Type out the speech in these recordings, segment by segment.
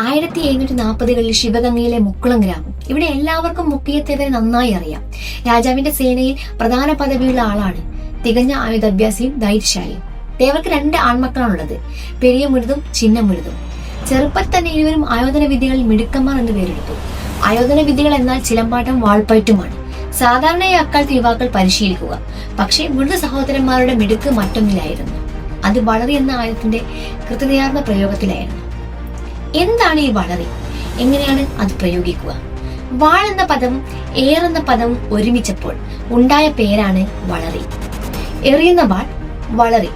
ആയിരത്തി എഴുന്നൂറ്റി നാൽപ്പതുകളിൽ ശിവഗംഗയിലെ മുക്കുളം ഗ്രാമം. ഇവിടെ എല്ലാവർക്കും മുക്കിയത്തേവരെ നന്നായി അറിയാം. രാജാവിന്റെ സേനയിൽ പ്രധാന പദവിയുള്ള ആളാണ്. തികഞ്ഞ ആയുധാഭ്യാസിയും ധൈര്യശാലിയും. തേവർക്ക് രണ്ട് ആൺമക്കളാണുള്ളത്. പെരിയ മുരുതും ചിന്ന മുരുതും ചെറുപ്പത്തിൽ തന്നെ ഇരുവരും ആയോധന വിദ്യകളിൽ മിടുക്കന്മാർ എന്ന് പേരെടുത്തു. ആയോധന വിദ്യകൾ എന്നാൽ ചിലമ്പാട്ടം വാൾപ്പയറ്റുമാണ് സാധാരണയായി അക്കാലത്ത് യുവാക്കൾ പരിശീലിക്കുക. പക്ഷേ മുഴുത സഹോദരന്മാരുടെ മിടുക്ക് മറ്റൊന്നിലായിരുന്നു. അത് വളരെ എന്ന ആയുധത്തിന്റെ കൃത്യതയാർന്ന പ്രയോഗത്തിലായിരുന്നു. എന്താണ് ഈ വളറി എങ്ങനെയാണ് അത് പ്രയോഗിക്കുക? വാൾ എന്ന പദവും ഏർ എന്ന പദവും ഒരുമിച്ചപ്പോൾ ഉണ്ടായ പേരാണ് വളറി എറിയുന്ന വാൾ വളറി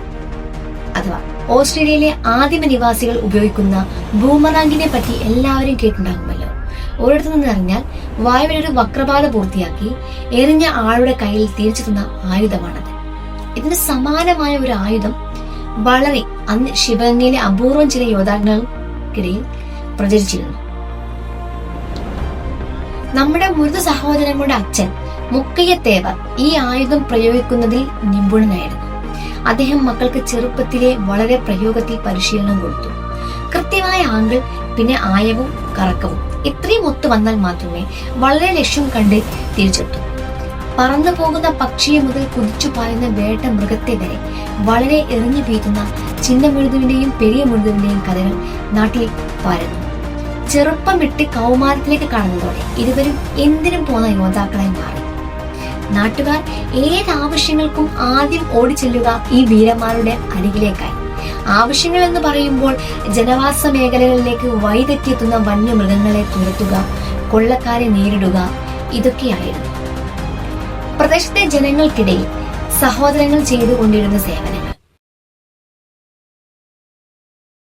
അഥവാ ഓസ്ട്രേലിയയിലെ ആദിമ നിവാസികൾ ഉപയോഗിക്കുന്ന ബൂമറാങ്കിനെ പറ്റി എല്ലാവരും കേട്ടിട്ടുണ്ടാകുമല്ലോ. ഒരിടത്തു നിന്ന് അറിഞ്ഞാൽ വായുവിനൊരു വക്രപാത പൂർത്തിയാക്കി എറിഞ്ഞ ആളുടെ കയ്യിൽ തിരിച്ചെത്തുന്ന ആയുധമാണത്. ഇതിന് സമാനമായ ഒരു ആയുധം വളറി അന്ന് ശിവഗംഗയിലെ അപൂർവം ചില യോദ്ധാക്കൾക്കിടയിൽ പ്രചരിച്ചിരുന്നു. നമ്മുടെ മൃദു സഹോദരങ്ങളുടെ അച്ഛൻ മുക്കയ്യത്തേവർ ഈ ആയുധം പ്രയോഗിക്കുന്നതിൽ നിപുണനായിരുന്നു. അദ്ദേഹം മക്കൾക്ക് ചെറുപ്പത്തിലെ വളരെ പ്രയോഗത്തിൽ പരിശീലനം കൊടുത്തു. കൃത്യമായ ആംഗിൾ പിന്നെ ആയവും കറക്കവും. ഇത്രയും ഒത്തു വന്നാൽ മാത്രമേ വളരെ ലക്ഷ്യം കണ്ട് തിരിച്ചെത്തൂ. പറന്നു പോകുന്ന പക്ഷിയെ മുതൽ കുതിച്ചു പായുന്ന വേട്ട മൃഗത്തെ വരെ വളരെ എറിഞ്ഞു വീഴുന്ന ചിന്ന മൃദുവിന്റെയും പെരിയ മുഴുതുവിന്റെയും കഥകൾ നാട്ടിൽ പരന്നു. ചെറുപ്പം വിട്ട് കൗമാരത്തിലേക്ക് കടന്നതോടെ ഇരുവരും എന്തിനും പോന്ന യോദ്ധാക്കളായി മാറി. നാട്ടുകാർ ഏത് ആവശ്യങ്ങൾക്കും ആദ്യം ഓടിച്ചെല്ലുക ഈ വീരന്മാരുടെ അരികിലേക്കായി. ആവശ്യങ്ങൾ എന്ന് പറയുമ്പോൾ ജനവാസ മേഖലകളിലേക്ക് വഴിതെറ്റിയെത്തുന്ന വന്യമൃഗങ്ങളെ തുരത്തുക കൊള്ളക്കാരെ നേരിടുക ഇതൊക്കെയായിരുന്നു. പ്രദേശത്തെ ജനങ്ങൾക്കിടയിൽ സഹോദരങ്ങൾ ചെയ്തുകൊണ്ടിരുന്ന സേവനങ്ങൾ.